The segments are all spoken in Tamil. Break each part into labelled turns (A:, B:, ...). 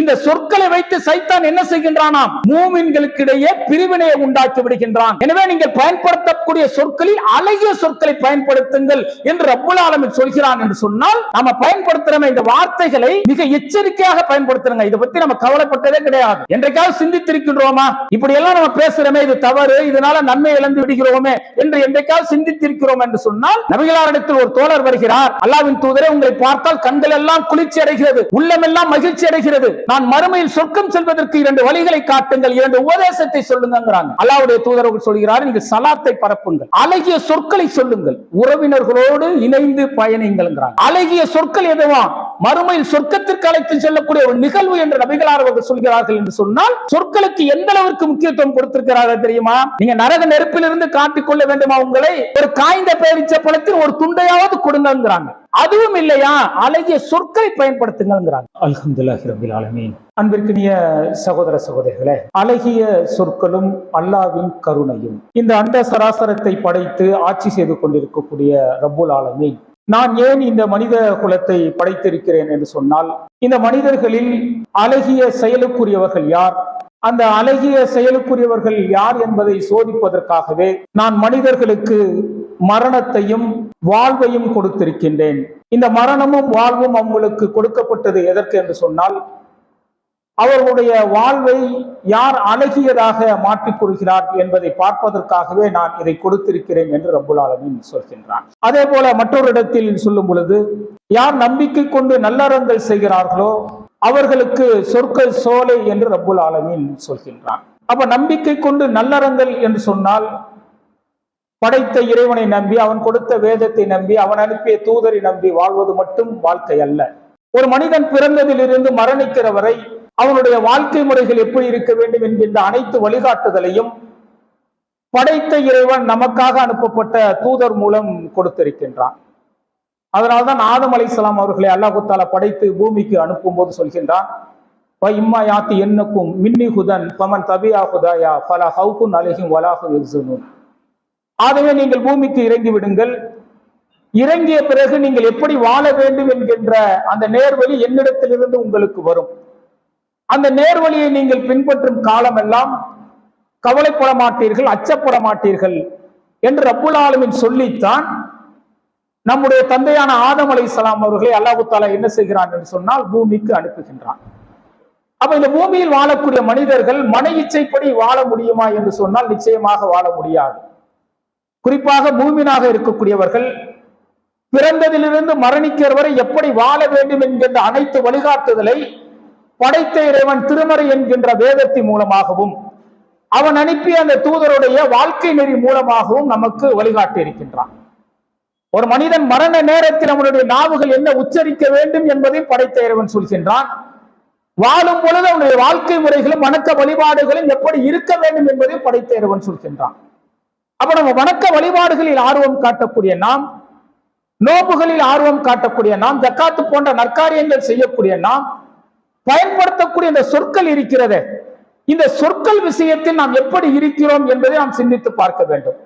A: இந்த சொற்களை வைத்து சைத்தான் என்ன செய்கின்றானாம்? மூமின்களுக்கிடையே பிரிவினையை உண்டாக்கி விடுகின்றான். எனவே நீங்கள் பயன்படுத்த வரக்கூடிய சொற்களில் அழகிய சொற்களை பயன்படுத்துங்கள் என்று அப்புல் ஆலமீன் சொல்கிறான் என்று சொன்னால் நாம பயன்படுத்துறோமே இந்த வார்த்தைகளை மிக எச்சரிக்கையாக பயன்படுத்துறங்க. இதை பத்தி நம்ம கவலைப்பட்டதே கிடையாது. என்றைக்காவது சிந்தித்திருக்கின்றோமா? இப்படி எல்லாம் நம்ம பேசுறோமே இது தவறு இதனால நன்மை இழந்து விடுகிறோமே என்று என்றைக்காவது சிந்தித்திருக்கிறோம் என்று சொன்னால் நபிகளாரிடத்தில் ஒரு தோழர் வருகிறார். அல்லாவின் தூதரே உங்களை பார்த்தால் கண்கள் எல்லாம் குளிர்ச்சி அடைகிறது உள்ளமெல்லாம் மகிழ்ச்சி அடைகிறது. நான் மறுமையில் சொர்க்கம் செல்வதற்கு இரண்டு வழிகளை காட்டுங்கள் இரண்டு உபதேசத்தை சொல்லுங்கிறாங்க அல்லாவுடைய தூதரவர்கள் சொல்கிறார் நீங்கள் சலாத்தை பரப்புங்கள். அழகிய சொற்களை சொல்லுங்கள். உறவினர்களோடு இணைந்து பயணிங்கள் அழகிய சொற்கள் எதுவா? மறுமையில் சொர்க்கத்திற்கு அழைத்து செல்லக்கூடிய ஒரு நிகழ்வு என்று நபிகளார் அவர்கள் சொல்கிறார்கள் என்று சொன்னால் சொற்களுக்கு எந்த அளவிற்கு முக்கியத்துவம் கொடுத்திருக்கிறார்கள் தெரியுமா? நீங்க நரக நெருப்பிலிருந்து காட்டிக் கொள்ள வேண்டுமா உங்களை? ஒரு காய்ந்த பேரிச்ச பழத்தில் ஒரு துண்டையாவது கொடுங்கிறாங்க அதுவும் இல்லையா? அழகிய சொற்களை பயன்படுத்துங்கிறாங்க அல்ஹம்துல்லாஹி ரபில் ஆலமீன். அன்பிற்கினிய சகோதர சகோதரிகளே அழகிய சொற்களும் அல்லாவின் கருணையும். இந்த அண்ட சராசரத்தை படைத்து ஆட்சி செய்து கொண்டிருக்கக்கூடிய ரப்புல் ஆலமீன். நான் ஏன் இந்த மனித குலத்தை படைத்திருக்கிறேன் என்று சொன்னால் இந்த மனிதர்களில் அழகிய செயலுக்குரியவர்கள் யார்? அந்த அழகிய செயலுக்குரியவர்கள் யார் என்பதை சோதிப்பதற்காகவே நான் மனிதர்களுக்கு மரணத்தையும் வாழ்வையும் கொடுத்திருக்கின்றேன். இந்த மரணமும் வாழ்வும் அவங்களுக்கு கொடுக்கப்பட்டது எதற்கு என்று சொன்னால் அவர்களுடைய வாழ்வை யார் அழகியதாக மாற்றிக்கொள்கிறார் என்பதை பார்ப்பதற்காகவே நான் இதை கொடுத்திருக்கிறேன் என்று ரப்புல் ஆலமீன் சொல்கின்றான். அதே போல மற்றொரு இடத்தில் சொல்லும் பொழுது யார் நம்பிக்கை கொண்டு நல்லறங்கள் செய்கிறார்களோ அவர்களுக்கு சொற்கள் சோலை என்று ரபுல் ஆலமீன் சொல்கின்றான். அப்ப நம்பிக்கை கொண்டு நல்லறங்கள் என்று சொன்னால் படைத்த இறைவனை நம்பி அவன் கொடுத்த வேதத்தை நம்பி அவன் அனுப்பிய தூதரை நம்பி வாழ்வது மட்டும் வாழ்க்கை அல்ல. ஒரு மனிதன் பிறந்ததிலிருந்து மரணிக்கிற வரை அவனுடைய வாழ்க்கை முறைகள் எப்படி இருக்க வேண்டும் என்கின்ற அனைத்து வழிகாட்டுதலையும் படைத்த இறைவன் நமக்காக அனுப்பப்பட்ட தூதர் மூலம் கொடுத்திருக்கின்றான். அதனால்தான் ஆதம் அலைசலாம் அவர்களை அல்லாஹுத்தால படைத்து பூமிக்கு அனுப்பும் போது சொல்கின்றான் இம்மா யாத்தி என்னக்கும் மின்னி ஹுதன் பமன் தபியா ஹுதாயா பல ஹவுகுன் அழகும் வலாஹு எக்ஸுனும் ஆகவே நீங்கள் பூமிக்கு இறங்கி விடுங்கள். இறங்கிய பிறகு நீங்கள் எப்படி வாழ வேண்டும் என்கின்ற அந்த நேர்வழி என்னிடத்திலிருந்து உங்களுக்கு வரும். அந்த நேர்வழியை நீங்கள் பின்பற்றும் காலமெல்லாம் கவலைப்பட மாட்டீர்கள் அச்சப்பட மாட்டீர்கள் என்று ரப்புல் ஆலமின் சொல்லித்தான். நம்முடைய தந்தையான ஆதம் அலை சலாம் அவர்களை அல்லாஹு தாலா என்ன செய்கிறான் என்று சொன்னால் பூமிக்கு அனுப்புகின்றான். அப்ப இந்த பூமியில் வாழக்கூடிய மனிதர்கள் மன இச்சைப்படி வாழ முடியுமா என்று சொன்னால் நிச்சயமாக வாழ முடியாது. குறிப்பாக மூமினாக இருக்கக்கூடியவர்கள் பிறந்ததிலிருந்து மரணிக்கிற வரை எப்படி வாழ வேண்டும் என்கின்ற அனைத்து வழிகாட்டுதலை படைத்த இறைவன் திருமறை என்கின்ற வேதத்தின் மூலமாகவும் அவன் அனுப்பிய அந்த தூதருடைய வாழ்க்கை நெறி மூலமாகவும் நமக்கு வழிகாட்டி இருக்கின்றான். ஒரு மனிதன் மரண நேரத்தில் அவனுடைய நாவுகள் என்ன உச்சரிக்க வேண்டும் என்பதை படைத்த இறைவன் சொல்கின்றான். வாழும் பொழுது அவனுடைய வாழ்க்கை முறைகளும் வணக்க வழிபாடுகளும் எப்படி இருக்க வேண்டும் என்பதை படைத்த இறைவன் சொல்கின்றான். அப்ப நம்ம வணக்க வழிபாடுகளில் ஆர்வம் காட்டக்கூடிய நாம் நோம்புகளில் ஆர்வம் காட்டக்கூடிய நாம் ஜக்காத்து போன்ற நற்காரியங்கள் செய்யக்கூடிய நாம் பயன்படுத்தக்கூடிய இந்த சொற்கள் இருக்கிறதே. இந்த சொற்கள் விஷயத்தில் நாம் எப்படி இருக்கிறோம் என்பதை நாம் சிந்தித்து பார்க்க வேண்டும்.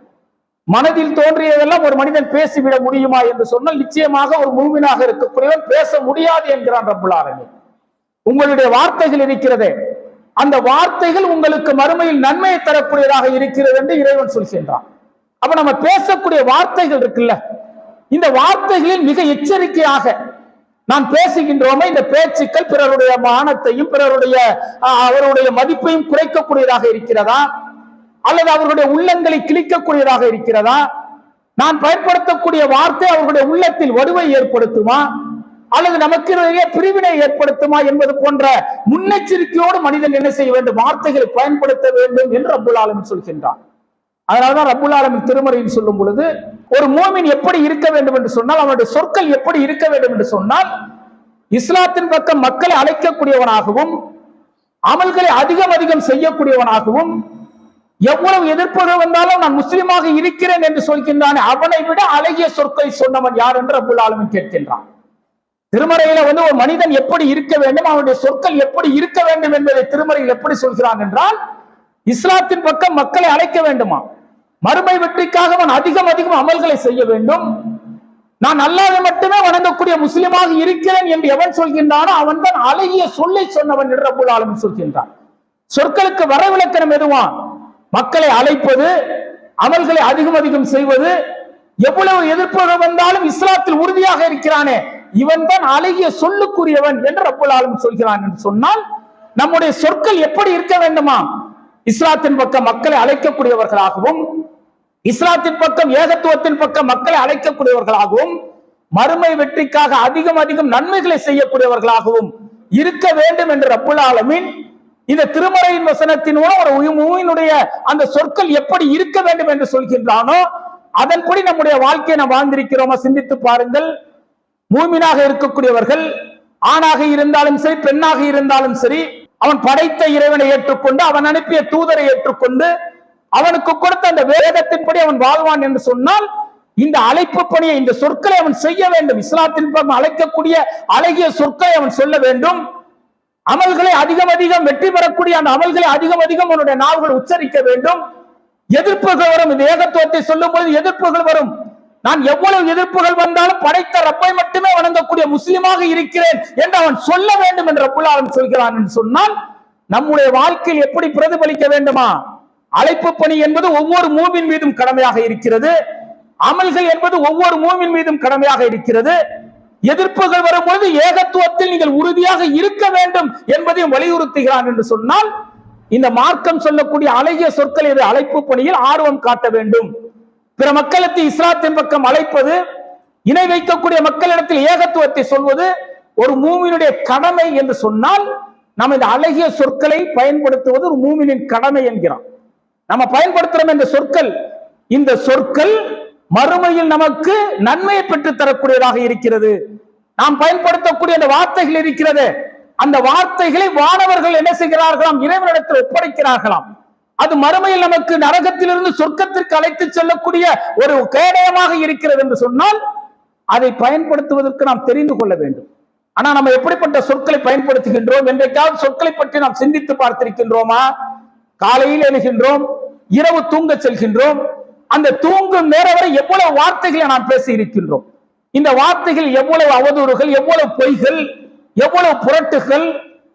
A: மனதில் தோன்றியதெல்லாம் ஒரு மனிதன் பேசிவிட முடியுமா என்று சொன்னால் நிச்சயமாக ஒரு முழுமையாக இருக்கக்கூடியவன் பேச முடியாது என்கிறான் ரப்புல் உங்களுடைய வார்த்தைகள் இருக்கிறதே. அந்த வார்த்தைகள் உங்களுக்கு மறுமையில் நன்மையை தரக்கூடியதாக இருக்கிறது என்று இறைவன் சொல்கின்றான். அப்ப நம்ம பேசக்கூடிய வார்த்தைகள் இருக்குல்ல இந்த வார்த்தைகளில் மிக எச்சரிக்கையாக நாம் பேசுகின்றோமே இந்த பேச்சுக்கள் பிறருடைய மானத்தையும் பிறருடைய அவருடைய மதிப்பையும் குறைக்கக்கூடியதாக இருக்கிறதா? அல்லது அவர்களுடைய உள்ளங்களை கிழிக்கக்கூடியதாக இருக்கிறதா? நான் பயன்படுத்தக்கூடிய வார்த்தை அவர்களுடைய உள்ளத்தில் வடுவை ஏற்படுத்துமா? அல்லது நமக்கு பிரிவினை ஏற்படுத்துமா என்பது போன்ற முன்னெச்சரிக்கையோடு மனிதன் என்ன செய்ய வேண்டும்? வார்த்தைகளை பயன்படுத்த வேண்டும் என்று ரப்புல் ஆலமின் சொல்கின்றான். அதனாலதான் ரப்புல் ஆலமின் திருமறையில் சொல்லும் பொழுது ஒரு மோமின் எப்படி இருக்க வேண்டும் என்று சொன்னால் அவனுடைய சொற்கள் எப்படி இருக்க வேண்டும் என்று சொன்னால் இஸ்லாத்தின் பக்கம் மக்களை அழைக்கக்கூடியவனாகவும் அமல்களை அதிகம் அதிகம் செய்யக்கூடியவனாகவும் எவ்வளவு எதிர்ப்பது வந்தாலும் நான் முஸ்லீமாக இருக்கிறேன் என்று சொல்கின்றான் அவனை விட அழகிய சொற்களை சொன்னவன் யார் என்று அபுல் ஆலமின் கேட்கின்றான். திருமறையில வந்து ஒரு மனிதன் எப்படி இருக்க வேண்டும் அவனுடைய சொற்கள் எப்படி இருக்க வேண்டும் என்பதை திருமறையில் எப்படி சொல்கிறான் என்றால் இஸ்லாத்தின் பக்கம் மக்களை அழைக்க வேண்டுமா? மறுமை வெற்றிக்காக அவன் அதிகம் அதிகம் அமல்களை செய்ய வேண்டும். நான் அல்லாத மட்டுமே வணங்கக்கூடிய முஸ்லிமாக இருக்கிறேன் என்று எவன் சொல்கின்றானோ அவன் தான் அழகிய சொல்லை சொன்னவன் என்று ரப்புல் சொல்கின்றான். சொற்களுக்கு வரவிலக்கணம் எதுவா மக்களை அழைப்பது அமல்களை அதிகம் அதிகம் செய்வது எவ்வளவு எதிர்ப்பு வந்தாலும் இஸ்லாத்தில் உறுதியாக இருக்கிறானே இவன் தான் அழகிய சொல்லுக்குரியவன் என்று அப்புலாலும் சொல்கிறான் என்று சொன்னால் நம்முடைய சொற்கள் எப்படி இருக்க வேண்டுமா? இஸ்லாத்தின் பக்கம் மக்களை அழைக்கக்கூடியவர்களாகவும் இஸ்லாத்தின் பக்கம் ஏகத்துவத்தின் பக்கம் மக்களை அழைக்கக்கூடியவர்களாகவும் மறுமை வெற்றிக்காக அதிகம் அதிகம் நன்மைகளை செய்யக்கூடியவர்களாகவும் இருக்க வேண்டும் என்று ரப்புல் ஆலமீன் இந்த திருமறையின் வசனத்தின் மூலம் ஒரு மூவினுடைய அந்த சொற்கள் எப்படி இருக்க வேண்டும் என்று சொல்கின்றானோ அதன்படி நம்முடைய வாழ்க்கையை நாம் வாழ்ந்திருக்கிறோமா? சிந்தித்து பாருங்கள். மூமினாக இருக்கக்கூடியவர்கள் ஆணாக இருந்தாலும் சரி பெண்ணாக இருந்தாலும் சரி அவன் படைத்த இறைவனை ஏற்றுக்கொண்டு அவன் அனுப்பிய தூதரை ஏற்றுக்கொண்டு அவனுக்கு கொடுத்த அந்த வேதத்தின்படி அவன் வாழ்வான் என்று சொன்னால் இந்த அழைப்பு பணியை இந்த சொற்களை அவன் செய்ய வேண்டும். இஸ்லாத்தின் பக்கம் அழைக்கக்கூடிய அழகிய சொற்களை அவன் சொல்ல வேண்டும். அமல்களை அதிகம் அதிகம் வெற்றி பெறக்கூடிய அந்த அமல்களை அதிகம் அதிகம் அவனுடைய நாவுகள் உச்சரிக்க வேண்டும். எதிர்ப்புகள் வரும் இந்த ஏகத்துவத்தை சொல்லும் பொழுது எதிர்ப்புகள் வரும். நான் எவ்வளவு எதிர்ப்புகள் வந்தாலும் படைத்த ரப்பை மட்டுமே வணங்கக்கூடிய முஸ்லிமாக இருக்கிறேன் என்று அவன் சொல்ல வேண்டும் என்று ரப்புல்லாலும் சொல்கிறான் என்று சொன்னால் நம்முடைய வாழ்க்கையில் எப்படி பிரதிபலிக்க வேண்டுமா? அழைப்பு பணி என்பது ஒவ்வொரு மூவின் மீதும் கடமையாக இருக்கிறது. அமல்கள் என்பது ஒவ்வொரு மூவின் மீதும் கடமையாக இருக்கிறது. எதிர்ப்புகள் வரும்பொழுது ஏகத்துவத்தில் நீங்கள் உறுதியாக இருக்க வேண்டும் என்பதையும் வலியுறுத்துகிறான் என்று சொன்னால் இந்த மார்க்கம் சொல்லக்கூடிய அழகிய சொற்கள் இது. அழைப்பு பணியில் ஆர்வம் காட்ட வேண்டும். பிற மக்களுக்கு இஸ்லாத்தின் பக்கம் அழைப்பது இணை வைக்கக்கூடிய மக்களிடத்தில் ஏகத்துவத்தை சொல்வது ஒரு மூமினுடைய கடமை என்று சொன்னால் நம்ம இந்த அழகிய சொற்களை பயன்படுத்துவது ஒரு மூமினின் கடமை என்கிறான். நம்ம பயன்படுத்துறோம் இந்த சொற்கள் இந்த சொற்கள் மறுமையில் நமக்கு நன்மையை பெற்று தரக்கூடியதாக இருக்கிறது. நாம் பயன்படுத்தக்கூடிய அந்த வார்த்தைகள் இருக்கிறது. அந்த வார்த்தைகளை வானவர்கள் என்ன செய்கிறார்களாம்? இறைவனிடத்தில் ஒப்படைக்கிறார்களாம். அது மறுமையில் நமக்கு நரகத்திலிருந்து சொர்க்கத்திற்கு அழைத்து செல்லக்கூடிய ஒரு கேடயமாக இருக்கிறது என்று சொன்னால் அதை பயன்படுத்துவதற்கு நாம் தெரிந்து கொள்ள வேண்டும். ஆனா நம்ம எப்படிப்பட்ட சொற்களை பயன்படுத்துகின்றோம்? என்றைக்காவது சொற்களை பற்றி நாம் சிந்தித்து பார்த்திருக்கின்றோமா? காலையில் எழுகின்றோம் இரவு தூங்க செல்கின்றோம் அந்த தூங்கும் நேரம் வரை எவ்வளவு வார்த்தைகளை நாம் பேசி இருக்கின்றோம் இந்த வார்த்தைகள் எவ்வளவு அவதூறுகள் எவ்வளவு பொய்கள் எவ்வளவு புரட்டுகள்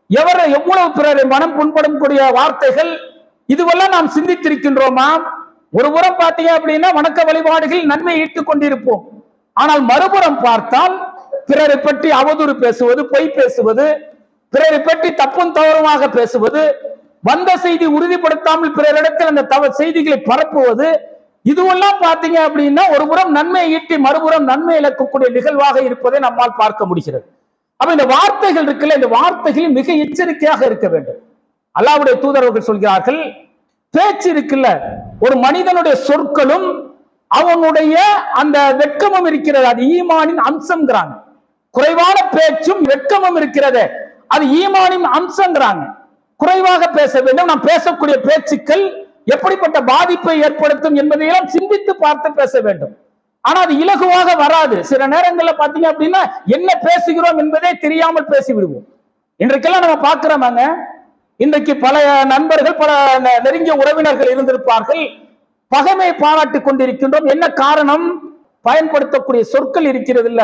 A: எவர எவ்வளவு பிறரை மனம் புண்படக்கூடிய வார்த்தைகள் இதுவெல்லாம் நாம் சிந்தித்திருக்கின்றோமா? ஒரு புறம் பார்த்தீங்க அப்படின்னா வணக்க வழிபாடுகள் நன்மை ஈட்டுக் கொண்டிருப்போம். ஆனால் மறுபுறம் பார்த்தால் பிறரை பற்றி அவதூறு பேசுவது பொய் பேசுவது பிறரை பற்றி தப்பும் தவறுமாக பேசுவது வந்த செய்தி உறுதிப்படுத்தாமல் பிறரிடத்தில் அந்த தவ செய்திகளை பரப்புவது இதுவெல்லாம் பார்த்தீங்க அப்படின்னா ஒரு புறம் நன்மையை ஈட்டி மறுபுறம் நன்மை இழக்கக்கூடிய நிகழ்வாக இருப்பதை நம்மால் பார்க்க முடிகிறது. அப்ப இந்த வார்த்தைகள் இருக்குல்ல இந்த வார்த்தைகள் மிக எச்சரிக்கையாக இருக்க வேண்டும். அல்லாவுடைய தூதரவர்கள் சொல்கிறார்கள் பேச்சு இருக்குல்ல ஒரு மனிதனுடைய சொற்களும் அவனுடைய அந்த வெட்கமும் இருக்கிறது. அது ஈமானின் அம்சங்கிறாங்க குறைவான பேச்சும் வெட்கமும் இருக்கிறது. அது ஈமானின் அம்சங்கிறாங்க. குறைவாக பேச வேண்டும். நாம் பேசக்கூடிய பேச்சுக்கள் எப்படிப்பட்ட பாதிப்பை ஏற்படுத்தும் என்பதையெல்லாம் சிந்தித்து பார்த்து பேச வேண்டும். ஆனா அது இலகுவாக வராது. சில நேரங்களில் பார்த்தீங்க அப்படின்னா என்ன பேசுகிறோம் என்பதே தெரியாமல் பேசி விடுவோம் இன்றைக்கெல்லாம் நம்ம பார்க்கிறோமாங்க இன்றைக்கு பல நண்பர்கள் பல நெருங்கிய உறவினர்கள் இருந்திருப்பார்கள். பகைமை பாராட்டிக் கொண்டிருக்கின்றோம். என்ன காரணம்? பயன்படுத்தக்கூடிய சொற்கள் இருக்கிறது இல்ல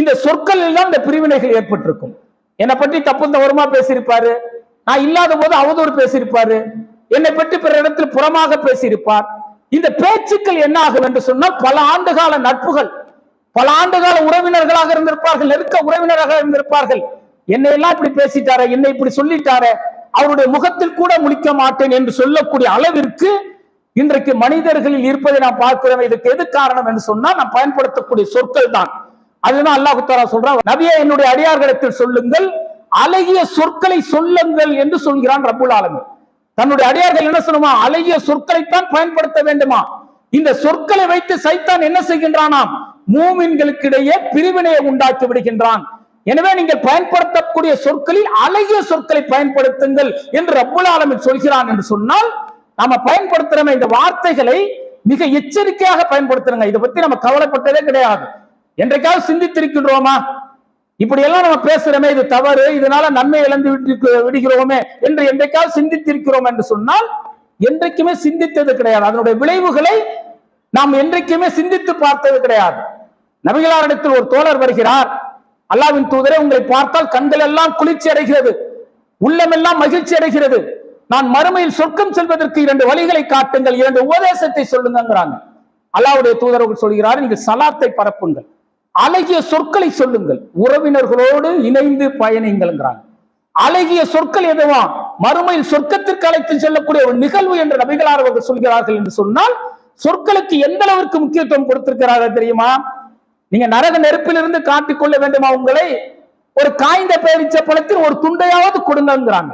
A: இந்த சொற்களில் தான் இந்த பிரிவினைகள் ஏற்பட்டிருக்கும். என்னை பற்றி தப்பு தவறுமா பேசியிருப்பாரு? நான் இல்லாத போது அவதூறு பேசியிருப்பாரு. என்னை பற்றி பிற இடத்தில் புறமாக பேசியிருப்பார். இந்த பேச்சுக்கள் என்ன ஆகும் என்று சொன்னால் பல ஆண்டுகால நட்புகள் பல ஆண்டுகால உறவினர்களாக இருந்திருப்பார்கள் நெருக்க உறவினராக இருந்திருப்பார்கள். என்னை எல்லாம் இப்படி பேசிட்டாரே என்னை இப்படி சொல்லிட்டாரே அவருடைய முகத்தில் கூட முழிக்க மாட்டேன் என்று சொல்லக்கூடிய அளவிற்கு இன்றைக்கு மனிதர்களில் இருப்பதை நாம் பார்க்கிறோம் இதுக்கு எது காரணம் என்று சொன்னால் நாம் பயன்படுத்தக்கூடிய சொற்கள் தான். அதுதான் அல்லாஹு தாரா சொல்றான் நபியே என்னுடைய அடியார்களிடத்தில் சொல்லுங்கள் அழகிய சொற்களை சொல்லுங்கள் என்று சொல்கிறான் ரபுல் ஆலமி தன்னுடைய அடியார்கள் என்ன சொல்லுமா? அழகிய சொற்களைத்தான் பயன்படுத்த வேண்டுமா? இந்த சொற்களை வைத்து சைத்தான் என்ன செய்கின்றானாம்? மூமின்களுக்கிடையே பிரிவினையை உண்டாக்கி விடுகின்றான். எனவே நீங்கள் பயன்படுத்தக்கூடிய சொற்களில் அழகிய சொற்களை பயன்படுத்துங்கள் என்று ரப்புல் ஆலமின் சொல்கிறான் என்று சொன்னால் நாம பயன்படுத்துறோமே இந்த வார்த்தைகளை மிக எச்சரிக்கையாக பயன்படுத்துறங்க. இதை பத்தி நம்ம கவலைப்பட்டதே கிடையாது. என்றைக்காவது சிந்தித்திருக்கின்றோமா? இப்படி எல்லாம் நம்ம பேசுறோமே இது தவறு இதனால நன்மை இழந்து விட்டு- விடுகிறோமே என்று என்றைக்காவது சிந்தித்திருக்கிறோம் என்று சொன்னால் என்றைக்குமே சிந்தித்தது கிடையாது. அதனுடைய விளைவுகளை நாம் என்றைக்குமே சிந்தித்து பார்த்தது கிடையாது. நபிகளாரிடத்தில் ஒரு தோழர் வருகிறார் அல்லாவின் தூதரே உங்களை பார்த்தால் கண்கள் எல்லாம் குளிர்ச்சி அடைகிறது உள்ளமெல்லாம் மகிழ்ச்சி அடைகிறது. நான் மறுமையில் சொர்க்கம் செல்வதற்கு இரண்டு வழிகளை காட்டுங்கள் இரண்டு உபதேசத்தை சொல்லுங்கிறாங்க அல்லாவுடைய தூதரவர்கள் சொல்கிறார் நீங்கள் சலாத்தை பரப்புங்கள் அழகிய சொற்களை சொல்லுங்கள் உறவினர்களோடு இணைந்து பயணிங்கள்ங்கிறாங்க. அழகிய சொற்கள் எதுவா? மறுமையில் சொர்க்கத்திற்கு அழைத்து செல்லக்கூடிய ஒரு நிகழ்வு என்று நபிகளார் அவர்கள் சொல்கிறார்கள் என்று சொன்னால் சொற்களுக்கு எந்த அளவிற்கு முக்கியத்துவம் கொடுத்திருக்கிறார்கள் தெரியுமா? நீங்க நரக நெருப்பிலிருந்து காட்டிக்கொள்ள வேண்டுமா உங்களை? ஒரு காய்ந்த பேரிச்ச பழத்தில் ஒரு துண்டையாவது கொடுங்கிறாங்க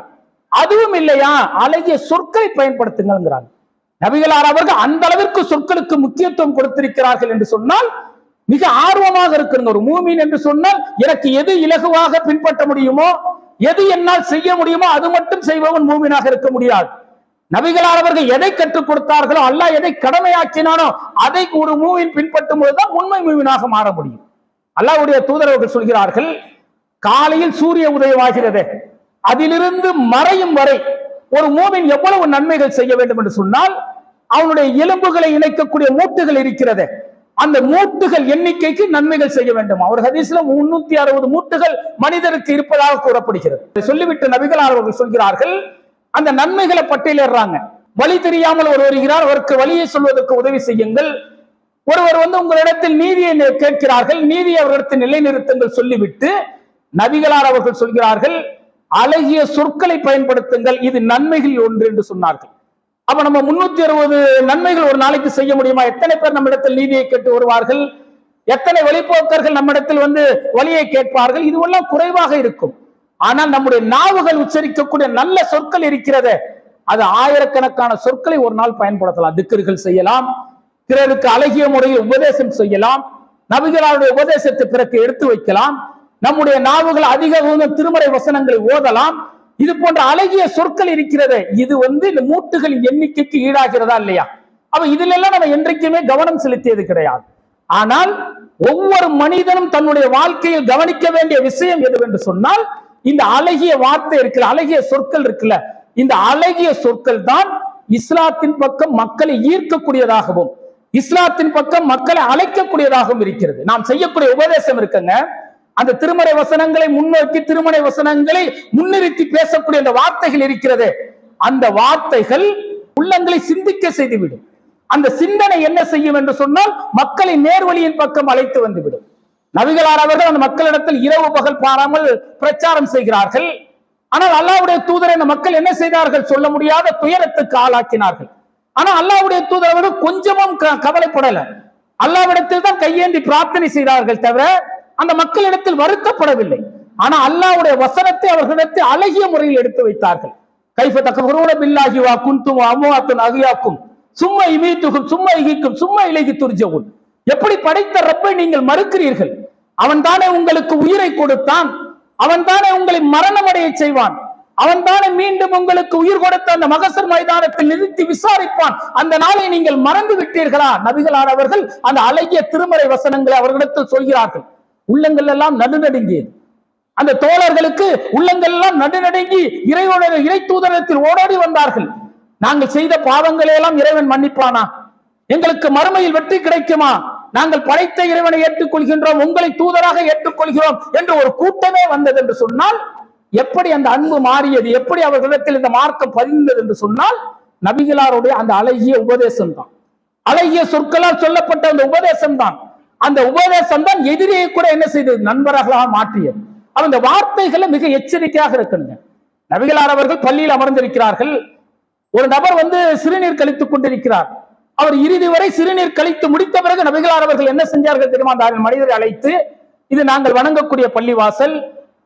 A: அதுவும் இல்லையா? அழகிய சொற்களை பயன்படுத்துங்கிறாங்க நபிகளார் அவர்கள் அந்த அளவிற்கு சொற்களுக்கு முக்கியத்துவம் கொடுத்திருக்கிறார்கள் என்று சொன்னால் மிக ஆர்வமாக இருக்கிற ஒரு மூமின் என்று சொன்னால் எனக்கு எது இலகுவாக பின்பற்ற முடியுமோ எது என்னால் செய்ய முடியுமோ அது மட்டும் செய்பவன் மூமினாக இருக்க முடியாது. நபிகளார் அவர்கள் எதை கற்றுக் கொடுத்தார்களோ அல்லாஹ் எதை கடமையாக்கினானோ அதை ஒரு மூவின் பின்பற்றும் போதுதான் உண்மை மூவினாக மாற முடியும். அல்லாஹ்வுடைய தூதரவர்கள் சொல்கிறார்கள் காலையில் சூரிய உதயமாகிறது அதிலிருந்து மறையும் வரை ஒரு மூவின் எவ்வளவு நன்மைகள் செய்ய வேண்டும் என்று சொன்னால் அவனுடைய எலும்புகளை இணைக்கக்கூடிய மூட்டுகள் இருக்கிறது. அந்த மூட்டுகள் எண்ணிக்கைக்கு நன்மைகள் செய்ய வேண்டும். அவர் ஹதீஸ்ல முன்னூத்தி அறுபது மூட்டுகள் மனிதருக்கு இருப்பதாக கூறப்படுகிறது. சொல்லிவிட்டு நபிகளார் அவர்கள் சொல்கிறார்கள் அந்த நன்மைகளை பட்டியலிடுறாங்க. வழி தெரியாமல் ஒரு வருகிறார் அவருக்கு வழியை சொல்வதற்கு உதவி செய்யுங்கள். ஒருவர் வந்து உங்களிடத்தில் நீதியை கேட்கிறார்கள் நீதியை அவரிடத்தில் நிலைநிறுத்துங்கள் சொல்லிவிட்டு நபிகளார் அவர்கள் சொல்கிறார்கள் அழகிய சொற்களை பயன்படுத்துங்கள் இது நன்மைகளில் ஒன்று என்று சொன்னார்கள். அப்ப நம்ம முன்னூத்தி அறுபது நன்மைகள் ஒரு நாளைக்கு செய்ய முடியுமா? எத்தனை பேர் நம்மிடத்தில் நீதியை கேட்டு வருவார்கள்? எத்தனை வழிபோக்கர்கள் நம்மிடத்தில் வந்து வழியை கேட்பார்கள்? இதுவெல்லாம் குறைவாக இருக்கும். ஆனால் நம்முடைய நாவுகள் உச்சரிக்கக்கூடிய நல்ல சொற்கள் இருக்கிறது. அது ஆயிரக்கணக்கான சொற்களை ஒரு நாள் பயன்படுத்தலாம். திக்கர்கள் செய்யலாம். பிறருக்கு அழகிய முறையில் உபதேசம் செய்யலாம். நபிகளாருடைய உபதேசத்தை பிறகு எடுத்து வைக்கலாம். நம்முடைய நாவுகள் அதிக திருமறை வசனங்களை ஓதலாம். இது போன்ற அழகிய சொற்கள் இருக்கிறது. இது வந்து இந்த மூட்டுகளின் எண்ணிக்கைக்கு ஈடாகிறதா இல்லையா? அப்ப இதுல எல்லாம் நம்ம என்றைக்குமே கவனம் செலுத்தியது கிடையாது. ஆனால் ஒவ்வொரு மனிதனும் தன்னுடைய வாழ்க்கையில் கவனிக்க வேண்டிய விஷயம் எதுவென்று சொன்னால் இந்த அழகிய வார்த்தை இருக்குல்ல அழகிய சொற்கள் இருக்குல்ல இந்த அழகிய சொற்கள் தான் இஸ்லாத்தின் பக்கம் மக்களை ஈர்க்கக்கூடியதாகவும் இஸ்லாத்தின் பக்கம் மக்களை அழைக்கக்கூடியதாகவும் இருக்கிறது. நாம் செய்யக்கூடிய உபதேசம் இருக்குங்க அந்த திருமறை வசனங்களை முன்னோக்கி திருமறை வசனங்களை முன்னிறுத்தி பேசக்கூடிய அந்த வார்த்தைகள் இருக்கிறது. அந்த வார்த்தைகள் உள்ளங்களை சிந்திக்க செய்துவிடும். அந்த சிந்தனை என்ன செய்யும் என்று சொன்னால் மக்களை நேர்வழியின் பக்கம் அழைத்து வந்துவிடும். நபிகளார் அவர்கள் அந்த மக்களிடத்தில் இரவு பகல் பாராமல் பிரச்சாரம் செய்கிறார்கள். ஆனால் அல்லாஹ்வுடைய தூதரை அந்த மக்கள் என்ன செய்தார்கள் சொல்ல முடியாத துயரத்துக்கு ஆளாக்கினார்கள். ஆனா அல்லாவுடைய தூதர் அவர்கள் கொஞ்சமும் க- கவலைப்படல. அல்லாவிடத்தில் தான் கையேந்தி பிரார்த்தனை செய்தார்கள் தவிர அந்த மக்களிடத்தில் வருத்தப்படவில்லை. ஆனா அல்லாவுடைய வசனத்தை அவர்களிடத்தில் அழகிய முறையில் எடுத்து வைத்தார்கள். கைஃப தக்கபுரூன பில்லாகிவா குந்தும் அம்வாத்துன் அகியாக்கும் சும்மா இமீத்துகும் சும்மா இகிக்கும் சும்மா இலகி துர்ஜவும் எப்படி படைத்த ரப்பை நீங்கள் மறுக்கிறீர்கள்? அவன் தானே உங்களுக்கு உயிரை கொடுத்தான். அவன் தானே உங்களை மரணமடைய செய்வான். அவன் தானே மீண்டும் உங்களுக்கு உயிர் கொடுத்த அந்த மகசர் மைதானத்தில் நிறுத்தி விசாரிப்பான். அந்த நாளை நீங்கள் மறந்து விட்டீர்களா? நபிகளார் அவர்கள் அந்த அழகிய திருமறை வசனங்களை அவர்களிடத்தில் சொல்கிறார்கள். உள்ளங்கள் எல்லாம் நடுநடுங்கியது. அந்த தோழர்களுக்கு உள்ளங்கள் எல்லாம் நடுநடுங்கி இறைவனுடைய இறை தூதரத்தில் ஓடோடி வந்தார்கள். நாங்கள் செய்த பாவங்களை எல்லாம் இறைவன் மன்னிப்பானா? எங்களுக்கு மறுமையில் வெற்றி கிடைக்குமா? நாங்கள் படைத்த இறைவனை ஏற்றுக்கொள்கின்றோம் உங்களை தூதராக ஏற்றுக்கொள்கிறோம் என்று ஒரு கூட்டமே வந்தது என்று சொன்னால் எப்படி அந்த அன்பு மாறியது எப்படி அவர்களிடத்தில் இந்த மார்க்கம் பதிந்தது என்று சொன்னால் நபிகளாருடைய அந்த அழகிய உபதேசம் தான் அழகிய சொற்களால் சொல்லப்பட்ட அந்த உபதேசம் தான் அந்த உபதேசம் தான் எதிரியை கூட என்ன செய்தது? நண்பர்களாக மாற்றியது. அந்த வார்த்தைகளை மிக எச்சரிக்கையாக இருக்கணுங்க. நபிகளார் அவர்கள் பள்ளியில் அமர்ந்திருக்கிறார்கள். ஒரு நபர் வந்து சிறுநீர் கழித்துக் கொண்டிருக்கிறார். அவர் இறுதி வரை சிறுநீர் கழித்து முடித்த பிறகு நபிகளார் அவர்கள் என்ன செஞ்சார்கள் தெரியுமா? அந்த மனிதரை அழைத்து இது நாங்கள் வணங்கக்கூடிய பள்ளிவாசல்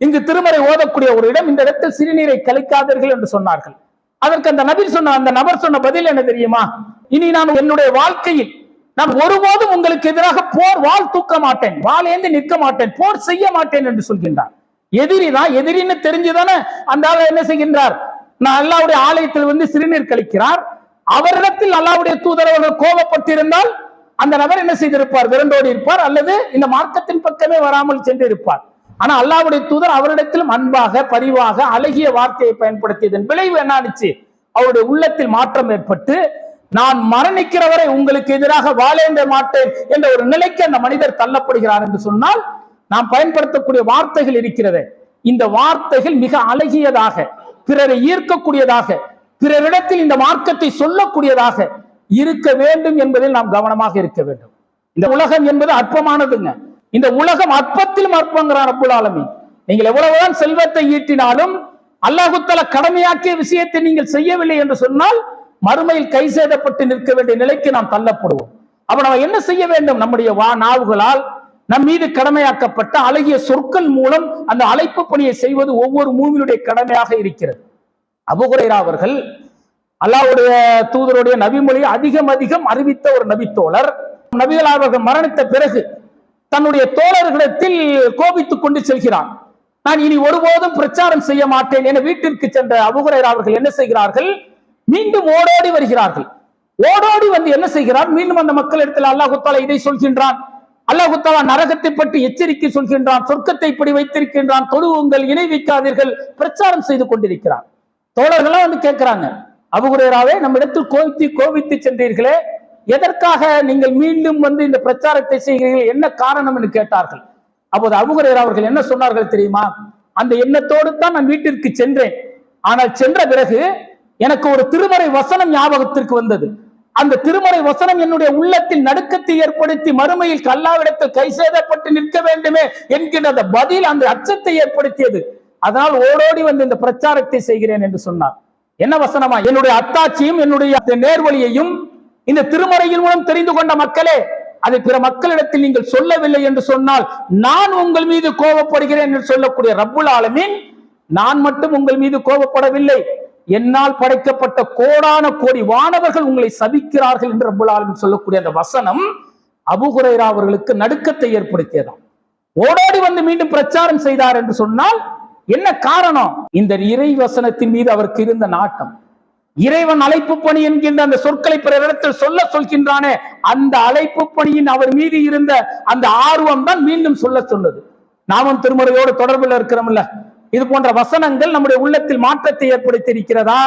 A: இங்கு திருமறை ஓதக்கூடிய ஒரு இடம் இந்த இடத்தில் சிறுநீரை கழிக்காதீர்கள் என்று சொன்னார்கள். அதற்கு அந்த நபி சொன்ன அந்த நபர் சொன்ன பதில் என்ன தெரியுமா? இனி நான் என்னுடைய வாழ்க்கையில் நான் ஒருபோதும் உங்களுக்கு எதிராக போர் வாள் தூக்க மாட்டேன் வாள் ஏந்தி நிற்க மாட்டேன் போர் செய்ய மாட்டேன் என்று சொல்கின்றார். எதிரி தான் எதிரின்னு தெரிஞ்சுதானே அந்த ஆள் என்ன செய்கின்றார்? நான் அல்லாவுடைய ஆலயத்தில் வந்து சிறுநீர் கழிக்கிறார். அவரிடத்தில் அல்லாவுடைய தூதர் அவர்கள் கோபப்பட்டிருந்தால் அந்த நபர் என்ன செய்திருப்பார்? விரண்டோடி இருப்பார். அல்லது இந்த மார்க்கத்தின் பக்கமே வராமல் சென்று இருப்பார் ஆனா அல்லாவுடைய தூதர் அவரிடத்திலும் அன்பாக பரிவாக அழகிய வார்த்தையை பயன்படுத்தியதன் விளைவு என்ன அவருடைய உள்ளத்தில் மாற்றம் ஏற்பட்டு நான் மரணிக்கிற வரை உங்களுக்கு எதிராக வாழேந்த மாட்டேன் என்ற ஒரு நிலைக்கு அந்த மனிதர் தள்ளப்படுகிறார் என்று சொன்னால் நாம் பயன்படுத்தக்கூடிய வார்த்தைகள் இருக்கிறது. இந்த வார்த்தைகள் மிக அழகியதாக பிறரை ஈர்க்கக்கூடியதாக பிறரிடத்தில் இந்த மார்க்கத்தை சொல்லக்கூடியதாக இருக்க வேண்டும் என்பதில் நாம் கவனமாக இருக்க வேண்டும். இந்த உலகம் என்பது அற்பமானதுங்க. இந்த உலகம் அற்பத்திலும் அற்பங்கிறான் அப்புல் நீங்கள் எவ்வளவுதான் செல்வத்தை ஈட்டினாலும் அல்லாஹுத்தல கடமையாக்கிய விஷயத்தை நீங்கள் செய்யவில்லை என்று சொன்னால் மறுமையில் கை சேதப்பட்டு நிற்க வேண்டிய நிலைக்கு நாம் தள்ளப்படுவோம். அப்ப நம்ம என்ன செய்ய வேண்டும்? நம்முடைய வா நாவுகளால் நம் மீது கடமையாக்கப்பட்ட அழகிய சொற்கள் மூலம் அந்த அழைப்பு பணியை செய்வது ஒவ்வொரு மூவினுடைய கடமையாக இருக்கிறது. அபுகுரைரா அவர்கள் அல்லாவுடைய தூதருடைய நபிமொழியை அதிகம் அதிகம் அறிவித்த ஒரு நபித்தோழர். நபிகள் அவர்கள் மரணித்த பிறகு தன்னுடைய தோழர்களிடத்தில் கோபித்துக் கொண்டு செல்கிறான். நான் இனி ஒருபோதும் பிரச்சாரம் செய்ய மாட்டேன் என வீட்டிற்கு சென்ற அபுகுரைரா அவர்கள் என்ன செய்கிறார்கள்? மீண்டும் ஓடோடி வருகிறார்கள். ஓடோடி வந்து என்ன செய்கிறார்? மீண்டும் அந்த மக்கள் இடத்துல அல்லாஹுத்தாலா இதை சொல்கின்றான். அல்லாஹுத்தாலா நரகத்தை பற்றி எச்சரிக்கை சொல்கின்றான் சொர்க்கத்தை இப்படி வைத்திருக்கின்றான் தொழுவுங்கள் இணை வைக்காதீர்கள் பிரச்சாரம் செய்து கொண்டிருக்கிறான். தோழர்கள்லாம் வந்து கேட்கிறாங்க அபுகுரேராவே நம்ம இடத்தில் கோவித்து கோவித்து சென்றீர்களே எதற்காக நீங்கள் மீண்டும் வந்து இந்த பிரச்சாரத்தை செய்கிறீர்கள்? என்ன காரணம் என்று கேட்டார்கள். அப்போது அபுகுரேரா அவர்கள் என்ன சொன்னார்கள் தெரியுமா? அந்த எண்ணத்தோடு தான் நான் வீட்டிற்கு சென்றேன். ஆனால் சென்ற பிறகு எனக்கு ஒரு திருமறை வசனம் ஞாபகத்திற்கு வந்தது. அந்த திருமறை வசனம் என்னுடைய உள்ளத்தில் நடுக்கத்தை ஏற்படுத்தி மறுமையில் கல்லாவிடத்தில் கை சேதப்பட்டு நிற்க வேண்டுமே என்கின்ற அந்த பதில் அந்த அச்சத்தை ஏற்படுத்தியது. அதனால் ஓடோடி வந்து இந்த பிரச்சாரத்தை செய்கிறேன் என்று சொன்னார். என்ன வசனமா? என்னுடைய அத்தாட்சியும் என்னுடைய நேர்வழியையும் இந்த திருமறையின் மூலம் தெரிந்து கொண்ட மக்களே அதை பிற மக்களிடத்தில் நீங்கள் சொல்லவில்லை என்று சொன்னால் நான் உங்கள் மீது கோபப்படுகிறேன் என்று சொல்லக்கூடிய ரப்புல் ஆலமீன் நான் மட்டும் உங்கள் மீது கோபப்படவில்லை. என்னால் படைக்கப்பட்ட கோடான கோடி வானவர்கள் உங்களை சபிக்கிறார்கள் என்று ரப்புல் ஆலமீன் சொல்லக்கூடிய அந்த வசனம் அபுகுரைரா அவர்களுக்கு நடுக்கத்தை ஏற்படுத்தியதாம். ஓடோடி வந்து மீண்டும் பிரச்சாரம் செய்தார் என்று சொன்னால் என்ன காரணம்? இந்த இறை வசனத்தின் மீது அவருக்கு இருந்த நாட்டம். இறைவன் அழைப்பு பணி என்கின்ற அந்த சொற்களை பிறரிடத்தில் சொல்ல சொல்கின்றானே அந்த அழைப்பு பணியின் அவர் மீது இருந்த அந்த ஆர்வம் தான் மீண்டும் சொல்ல சொன்னது. நாமும் திருமுறையோடு தொடர்பில் இருக்கிறோம்ல. இது போன்ற வசனங்கள் நம்முடைய உள்ளத்தில் மாற்றத்தை ஏற்படுத்தி இருக்கிறதா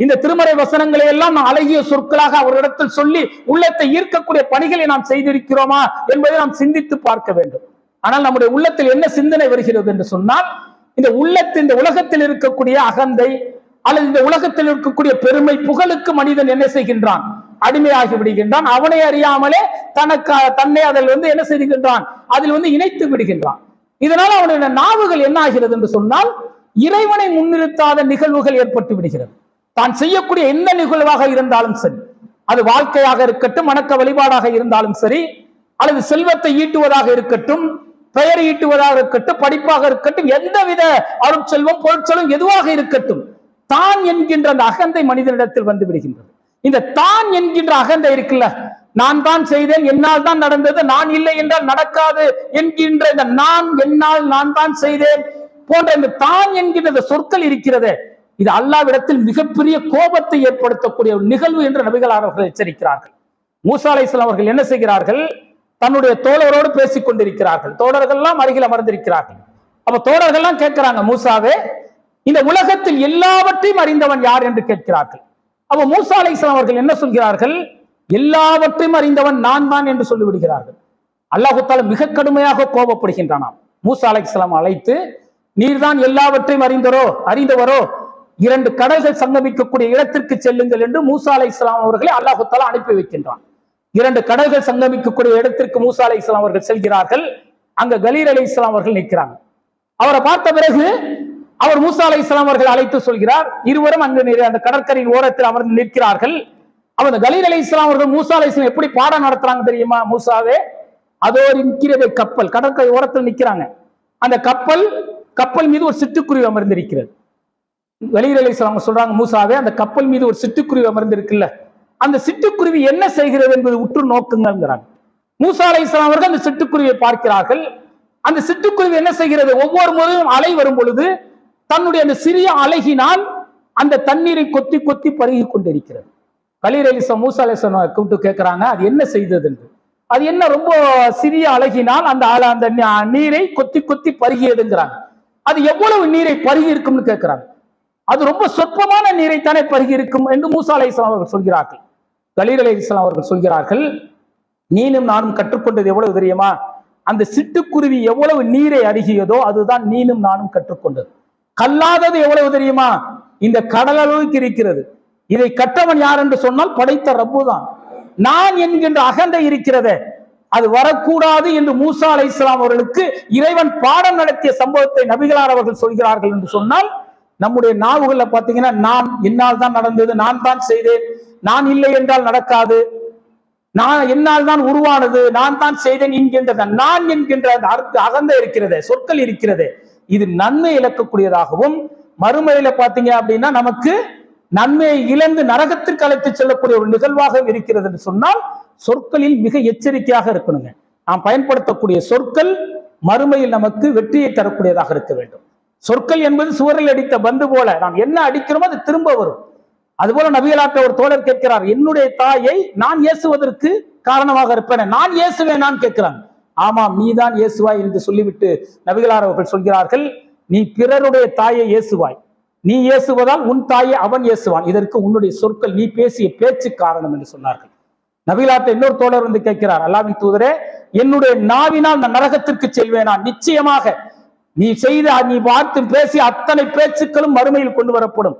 A: இந்த திருமறை வசனங்களை எல்லாம் நாம் அழகிய சொற்களாக அவரிடத்தில் சொல்லி உள்ளத்தை ஈர்க்கக்கூடிய பணிகளை நாம் செய்திருக்கிறோமா என்பதை நாம் சிந்தித்து பார்க்க வேண்டும். ஆனால் நம்முடைய உள்ளத்தில் என்ன சிந்தனை வருகிறது என்று சொன்னால் இந்த உள்ளத்தில் இந்த உலகத்தில் இருக்கக்கூடிய அகந்தை அல்லது இந்த உலகத்தில் இருக்கக்கூடிய பெருமை புகழுக்கு மனிதன் என்ன செய்கின்றான்? அடிமையாகி விடுகின்றான். அவனை அறியாமலே தனக்கு தன்னை அதில் வந்து என்ன செய்கின்றான்? அதில் வந்து இணைத்து விடுகின்றான். இதனால் அவனுடைய நாவுகள் என்ன ஆகிறது என்று சொன்னால் இறைவனை முன்னிறுத்தாத நிகழ்வுகள் ஏற்பட்டு விடுகிறது. தான் செய்யக்கூடிய எந்த நிகழ்வாக இருந்தாலும் சரி அது வாழ்க்கையாக இருக்கட்டும் வணக்க வழிபாடாக இருந்தாலும் சரி அல்லது செல்வத்தை ஈட்டுவதாக இருக்கட்டும் பெயர் ஈட்டுவதாக இருக்கட்டும் படிப்பாக இருக்கட்டும் எந்தவித அருட்செல்வம் பொருட்செல்வம் எதுவாக இருக்கட்டும் தான் என்கின்ற அந்த அகந்தை மனிதனிடத்தில் வந்து விடுகின்றது. இந்த தான் என்கின்ற அகந்தை இருக்குல்ல நான் தான் செய்தேன் என்னால் தான் நடந்தது நான் இல்லை என்றால் நடக்காது என்கின்ற இந்த நான் என்னால் நான் தான் செய்தேன் போன்ற இந்த தான் என்கின்ற இந்த சொற்கள் இருக்கிறதே இது அல்லாவிடத்தில் மிகப்பெரிய கோபத்தை ஏற்படுத்தக்கூடிய ஒரு நிகழ்வு என்று நபிகள் அவர்கள் எச்சரிக்கிறார்கள். மூசா அவர்கள் என்ன செய்கிறார்கள்? தன்னுடைய தோழரோடு பேசிக் கொண்டிருக்கிறார்கள். தோழர்கள்லாம் அருகில் அமர்ந்திருக்கிறார்கள். அப்ப தோழர்கள்லாம் கேட்கிறாங்க மூசாவே இந்த உலகத்தில் எல்லாவற்றையும் அறிந்தவன் யார்? என்று கேட்கிறார்கள். அப்ப மூசா அலைஹிஸ்ஸலாம் அவர்கள் என்ன சொல்கிறார்கள்? எல்லாவற்றையும் அறிந்தவன் நான் தான் என்று சொல்லிவிடுகிறார்கள். அல்லாஹுத்தால மிக கடுமையாக கோபப்படுகின்றானாம். மூசா அலைஹிஸ்ஸலாம் அழைத்து நீர்தான் எல்லாவற்றையும் அறிந்தரோ அறிந்தவரோ இரண்டு கடல்கள் சங்கமிக்கக்கூடிய இடத்திற்கு செல்லுங்கள் என்று மூசா அலைஹிஸ்ஸலாம் அவர்களை அல்லாஹுத்தாலா அனுப்பி வைக்கின்றான். இரண்டு கடல்கள் சங்கமிக்கக்கூடிய இடத்திற்கு மூசா அலைஹிஸ்ஸலாம் அவர்கள் செல்கிறார்கள். அங்க கலீர் அலைஹிஸ்ஸலாம் அவர்கள் நிற்கிறாங்க. அவரை பார்த்த பிறகு அவர் மூசா அலைஹிஸ்ஸலாம் அவர்கள் அழைத்து சொல்கிறார் இருவரும் அங்கு அந்த கடற்கரையின் ஓரத்தில் அமர்ந்து நிற்கிறார்கள். அவர் அந்த அலி இஸ்லாம் அவர்கள் மூசா அலைஹிஸ்ஸலாம் எப்படி பாடம் நடத்துறாங்க தெரியுமா மூசாவே? அதோ நிற்கிறது கப்பல் கடற்கரை ஓரத்தில் நிற்கிறாங்க. அந்த கப்பல் கப்பல் மீது ஒரு சிட்டுக்குருவி அமர்ந்திருக்கிறது. வெளியில் இஸ்லாம் சொல்றாங்க மூசாவே அந்த கப்பல் மீது ஒரு சிட்டுக்குருவி அமர்ந்திருக்குல்ல. அந்த சிட்டுக்குருவி என்ன செய்கிறது என்பது உற்று நோக்குங்கிறாங்க மூசா அலைஹிஸ்ஸலாம் அவர்கள் அந்த சிட்டுக்குருவியை பார்க்கிறார்கள். அந்த சிட்டுக்குருவி என்ன செய்கிறது? ஒவ்வொரு முறையும் அலை வரும் பொழுது தன்னுடைய அந்த சிறிய அழகினால் அந்த தண்ணீரை கொத்தி கொத்தி பருகி கொண்டிருக்கிறது. கலீர் அலிசா மூசா அலிசன் கூப்பிட்டு கேட்கிறாங்க அது என்ன செய்தது? என்று. அது என்ன? ரொம்ப சிறிய அழகினால் அந்த அந்த நீரை கொத்தி கொத்தி பருகியதுங்கிறாங்க. அது எவ்வளவு நீரை பருகி இருக்கும்னு கேட்கிறாங்க. அது ரொம்ப சொற்பமான நீரை தானே பருகி இருக்கும் என்று மூசா அலைஹிஸ்ஸலாம் அவர்கள் சொல்கிறார்கள். கலீல் அலி இஸ்லாம் அவர்கள் சொல்கிறார்கள் நீனும் நானும் கற்றுக்கொண்டது எவ்வளவு தெரியுமா? அந்த சிட்டுக்குருவி எவ்வளவு நீரை அருகியதோ அதுதான் நீனும் நானும் கற்றுக்கொண்டது. கல்லாதது எவ்வளவு தெரியுமா? இந்த கடல் அளவுக்கு இருக்கிறது. இதை கற்றவன் யார் என்று சொன்னால் படைத்த ரப்பு தான். நான் என்கின்ற அகண்டை இருக்கிறதே. அது வரக்கூடாது என்று மூசா அலை இஸ்லாம் அவர்களுக்கு இறைவன் பாடம் நடத்திய சம்பவத்தை நபிகளார் அவர்கள் சொல்கிறார்கள் என்று சொன்னால் நம்முடைய நாவுகளில் பார்த்தீங்கன்னா நான் என்னால் தான் நடந்தது நான் தான் செய்தேன். நான் இல்லை என்றால் நடக்காது. நான் என்னால் தான் உருவானது. நான் தான் செய்தேன் என்கின்ற நான் என்கின்ற அந்த அர்த்த அகந்த இருக்கிறது சொற்கள் இருக்கிறது இது நன்மை இழக்கக்கூடியதாகவும் மறுமையில பாத்தீங்க அப்படின்னா நமக்கு நன்மையை இழந்து நரகத்திற்கு அழைத்து செல்லக்கூடிய ஒரு நிகழ்வாக இருக்கிறது என்று சொன்னால் சொற்களில் மிக எச்சரிக்கையாக இருக்கணுங்க. நாம் பயன்படுத்தக்கூடிய சொற்கள் மறுமையில் நமக்கு வெற்றியை தரக்கூடியதாக இருக்க வேண்டும். சொற்கள் என்பது சுவரில் அடித்த பந்து போல நாம் என்ன அடிக்கிறோமோ அது திரும்ப வரும். அதுபோல நபிகளாட்ட ஒரு தோழர் கேட்கிறார் என்னுடைய தாயை நான் ஏசுவதற்கு காரணமாக இருப்பேன். நான் ஏசுவேன் நான் கேட்கிறான். ஆமாம் நீதான் ஏசுவாய் என்று சொல்லிவிட்டு நபிகளார் அவர்கள் சொல்கிறார்கள் நீ பிறருடைய தாயை ஏசுவாய். நீ ஏசுவதால் உன் தாயை அவன் ஏசுவான். இதற்கு உன்னுடைய சொற்கள் நீ பேசிய பேச்சு காரணம் என்று சொன்னார்கள். நபிகளாட்ட இன்னொரு தோழர் வந்து கேட்கிறார் அல்லாவின் தூதரே என்னுடைய நாவினால் நான் நரகத்திற்கு செல்வேனா? நிச்சயமாக நீ செய்த நீ பார்த்து பேசிய அத்தனை பேச்சுக்களும் மறுமையில் கொண்டு வரப்படும்.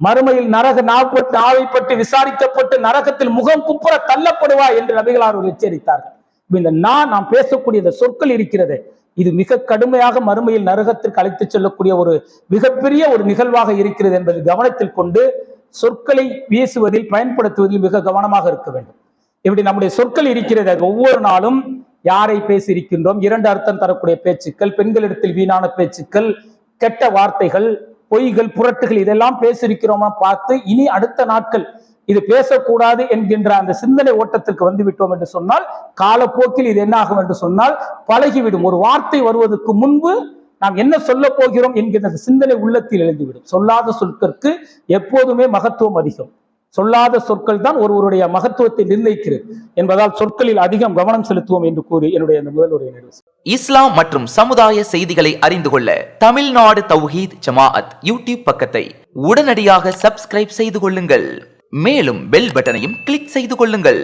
A: மறுமையில் நரக நாப்பட்டு ஆவைப்பட்டு விசாரிக்கப்பட்டு நரகத்தில் முகம் குப்புற தள்ளப்படுவா என்று நபிகளார் ஒரு எச்சரித்தார்கள். இந்த நான் நாம் பேசக்கூடிய இந்த சொற்கள் இருக்கிறது இது மிக கடுமையாக மறுமையில் நரகத்திற்கு அழைத்துச் செல்லக்கூடிய ஒரு மிகப்பெரிய ஒரு நிகழ்வாக இருக்கிறது என்பதை கவனத்தில் கொண்டு சொற்களை பேசுவதில் பயன்படுத்துவதில் மிக கவனமாக இருக்க வேண்டும். இப்படி நம்முடைய சொற்கள் இருக்கிறது ஒவ்வொரு நாளும் யாரை பேசியிருக்கின்றோம்? இரண்டு அர்த்தம் தரக்கூடிய பேச்சுக்கள் பெண்களிடத்தில் வீணான பேச்சுக்கள் கெட்ட வார்த்தைகள் பொய்கள் புரட்டுகள் இதெல்லாம் பேசியிருக்கிறோமா பார்த்து இனி அடுத்த நாட்கள் இது பேசக்கூடாது என்கின்ற அந்த சிந்தனை ஓட்டத்திற்கு வந்து விட்டோம் என்று சொன்னால் காலப்போக்கில் இது என்னாகும் என்று சொன்னால் பழகிவிடும். ஒரு வார்த்தை வருவதற்கு முன்பு நாம் என்ன சொல்ல போகிறோம் என்கின்ற சிந்தனை உள்ளத்தில் எழுந்துவிடும். சொல்லாத சொற்களுக்கு எப்போதுமே மகத்துவம் அதிகம். சொல்லாத சொற்கள் தான் ஒருவருடைய மகத்துவத்தை நிர்ணயிக்கிறது என்பதால் சொற்களில் அதிகம் கவனம் செலுத்துவோம் என்று கூறி என்னுடைய அந்த முதல் உரையை நிறைவு
B: இஸ்லாம் மற்றும் சமுதாய செய்திகளை அறிந்து கொள்ள தமிழ்நாடு தௌஹீத் ஜமாஅத் யூடியூப் பக்கத்தை உடனடியாக சப்ஸ்கிரைப் செய்து கொள்ளுங்கள். மேலும் பெல் பட்டனையும் கிளிக் செய்து கொள்ளுங்கள்.